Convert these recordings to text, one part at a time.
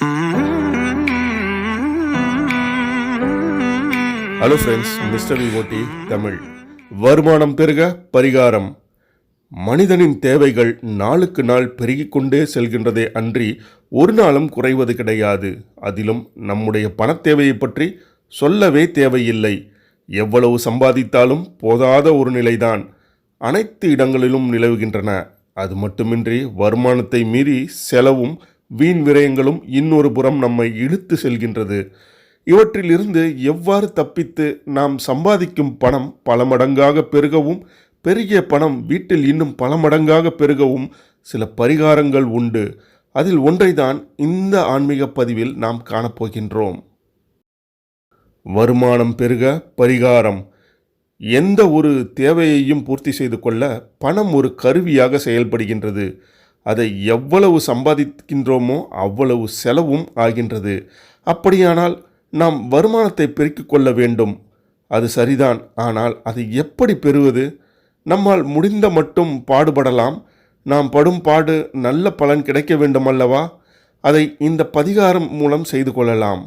Hello friends mister ஓட்டி தமிழ் வருமானம் பெருக பரிகாரம். மனிதனின் தேவைகள் நாளுக்கு நாள் பெருகிக்கொண்டே செல்கின்றதே அன்றி ஒரு நாளும் குறைவது கிடையாது. அதிலும் நம்முடைய பணத் தேவையை பற்றி சொல்லவே தேவையில்லை. எவ்வளவு சம்பாதித்தாலும் போதாத ஒரு நிலைதான். அனைத்து இடங்களிலும் நிலவுகின்றன. அது மட்டுமின்றி வருமானத்தை மீறி செலவும் வீண் விரயங்களும் இன்னொரு புறம் நம்மை இழுத்து செல்கின்றது. இவற்றிலிருந்து எவ்வாறு தப்பித்து நாம் சம்பாதிக்கும் பணம் பல மடங்காக பெருகவும் பெருகிய பணம் வீட்டில் இன்னும் பல மடங்காக பெருகவும் சில பரிகாரங்கள் உண்டு. அதில் ஒன்றைதான் இந்த ஆன்மீக பதிவில் நாம் காணப்போகின்றோம். வருமானம் பெருக பரிகாரம். எந்த ஒரு தேவையையும் பூர்த்தி செய்து கொள்ள பணம் ஒரு கருவியாக செயல்படுகின்றது. அதை எவ்வளவு சம்பாதிக்கின்றோமோ அவ்வளவு செலவும் ஆகின்றது. அப்படியானால் நாம் வருமானத்தை பெருக்கிக் கொள்ள வேண்டும். அது சரிதான். ஆனால் அதை எப்படி பெறுவது? நம்மால் முடிந்த மட்டும் பாடுபடலாம். நாம் படும் பாடு நல்ல பலன் கிடைக்க வேண்டுமல்லவா? அதை இந்த பதிகாரம் மூலம் செய்து கொள்ளலாம்.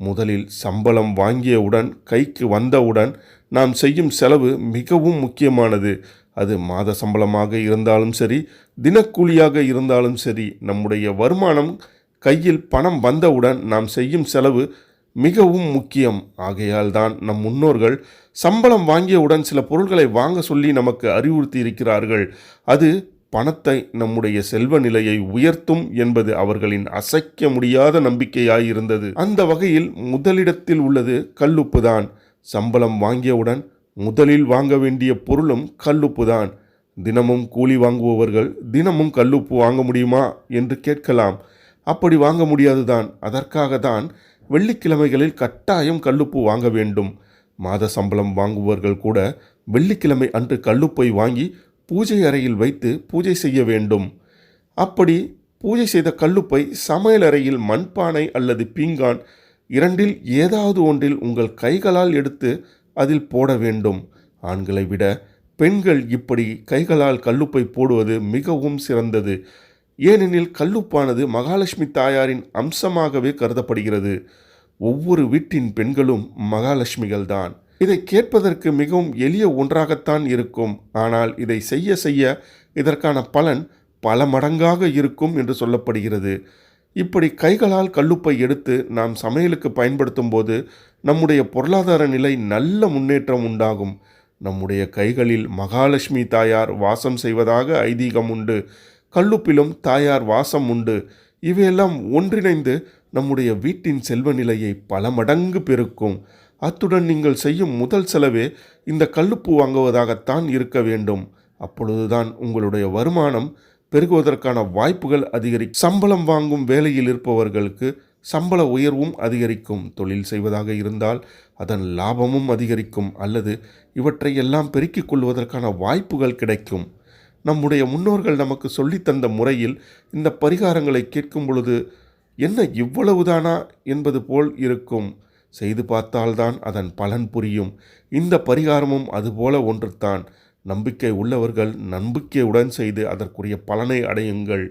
முதலில் சம்பளம் வாங்கியவுடன் கைக்கு வந்தவுடன் நாம் செய்யும் செலவு மிகவும் முக்கியமானது. அது மாத சம்பளமாக இருந்தாலும் சரி தினக்கூலியாக இருந்தாலும் சரி நம்முடைய வருமானம் கையில் பணம் வந்தவுடன் நாம் செய்யும் செலவு மிகவும் முக்கியம். ஆகையால் தான் நம் முன்னோர்கள் சம்பளம் வாங்கியவுடன் சில பொருட்களை வாங்க சொல்லி நமக்கு அறிவுறுத்தி இருக்கிறார்கள். அது பணத்தை நம்முடைய செல்வ நிலையை உயர்த்தும் என்பது அவர்களின் அசைக்க முடியாத நம்பிக்கையாயிருந்தது. அந்த வகையில் முதலிடத்தில் உள்ளது கல்லுப்புதான். சம்பளம் வாங்கியவுடன் முதலில் வாங்க வேண்டிய பொருளும் கல்லுப்புதான். தினமும் கூலி வாங்குபவர்கள் தினமும் கல்லுப்பு வாங்க முடியுமா என்று கேட்கலாம். அப்படி வாங்க முடியாதுதான். அதற்காக தான் வெள்ளிக்கிழமைகளில் கட்டாயம் கல்லுப்பு வாங்க வேண்டும். மாத சம்பளம் வாங்குபவர்கள் கூட வெள்ளிக்கிழமை அன்று கல்லுப்பை வாங்கி பூஜை அறையில் வைத்து பூஜை செய்ய வேண்டும். அப்படி பூஜை செய்த கல்லுப்பை சமையல் அறையில் மண்பானை அல்லது பீங்கான் இரண்டில் ஏதாவது ஒன்றில் உங்கள் கைகளால் எடுத்து அதில் போட வேண்டும். ஆண்களை விட பெண்கள் இப்படி கைகளால் கல்லுப்பை போடுவது மிகவும் சிறந்தது. ஏனெனில் கல்லுப்பானது மகாலட்சுமி தாயாரின் அம்சமாகவே கருதப்படுகிறது. ஒவ்வொரு வீட்டின் பெண்களும் மகாலட்சுமிகள்தான். இதை கேட்பதற்கு மிகவும் எளிய ஒன்றாகத்தான் இருக்கும். ஆனால் இதை செய்ய செய்ய இதற்கான பலன் பல மடங்காக இருக்கும் என்று சொல்லப்படுகிறது. இப்படி கைகளால் கல்லுப்பை எடுத்து நாம் சமையலுக்கு பயன்படுத்தும் போது நம்முடைய பொருளாதார நிலை நல்ல முன்னேற்றம் உண்டாகும். நம்முடைய கைகளில் மகாலட்சுமி தாயார் வாசம் செய்வதாக ஐதீகம் உண்டு. கல்லுப்பிலும் தாயார் வாசம் உண்டு. இவையெல்லாம் ஒன்றிணைந்து நம்முடைய வீட்டின் செல்வ நிலையை பல மடங்கு பெருக்கும். அத்துடன் நீங்கள் செய்யும் முதல் செலவே இந்த கல்லுப்பு வாங்குவதாகத்தான் இருக்க வேண்டும். அப்பொழுதுதான் உங்களுடைய வருமானம் பெருகுவதற்கான வாய்ப்புகள் அதிகரிக்கும் சம்பளம் வாங்கும் வேலையில் இருப்பவர்களுக்கு சம்பள உயர்வும் அதிகரிக்கும். தொழில் செய்வதாக இருந்தால் அதன் லாபமும் அதிகரிக்கும் அல்லது இவற்றை எல்லாம் பெருக்கிக் கொள்வதற்கான வாய்ப்புகள் கிடைக்கும். நம்முடைய முன்னோர்கள் நமக்கு சொல்லித்தந்த முறையில் இந்த பரிகாரங்களை கேட்கும் பொழுது என்ன இவ்வளவுதானா என்பது போல் இருக்கும். செய்து பார்த்தால்தான் அதன் பலன் புரியும். இந்த பரிகாரமும் அதுபோல ஒன்றுதான். நம்பிக்கை உள்ளவர்கள் நம்பிக்கையுடன் செய்து அதற்குரிய பலனை அடையுங்கள்.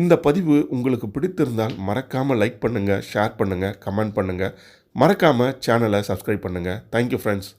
இந்த பதிவு உங்களுக்கு பிடித்திருந்தால் மறக்காமல் லைக் பண்ணுங்கள் ஷேர் பண்ணுங்கள் கமெண்ட் பண்ணுங்கள் மறக்காமல் சேனலை சப்ஸ்கிரைப் பண்ணுங்கள் தேங்க்யூ ஃப்ரெண்ட்ஸ்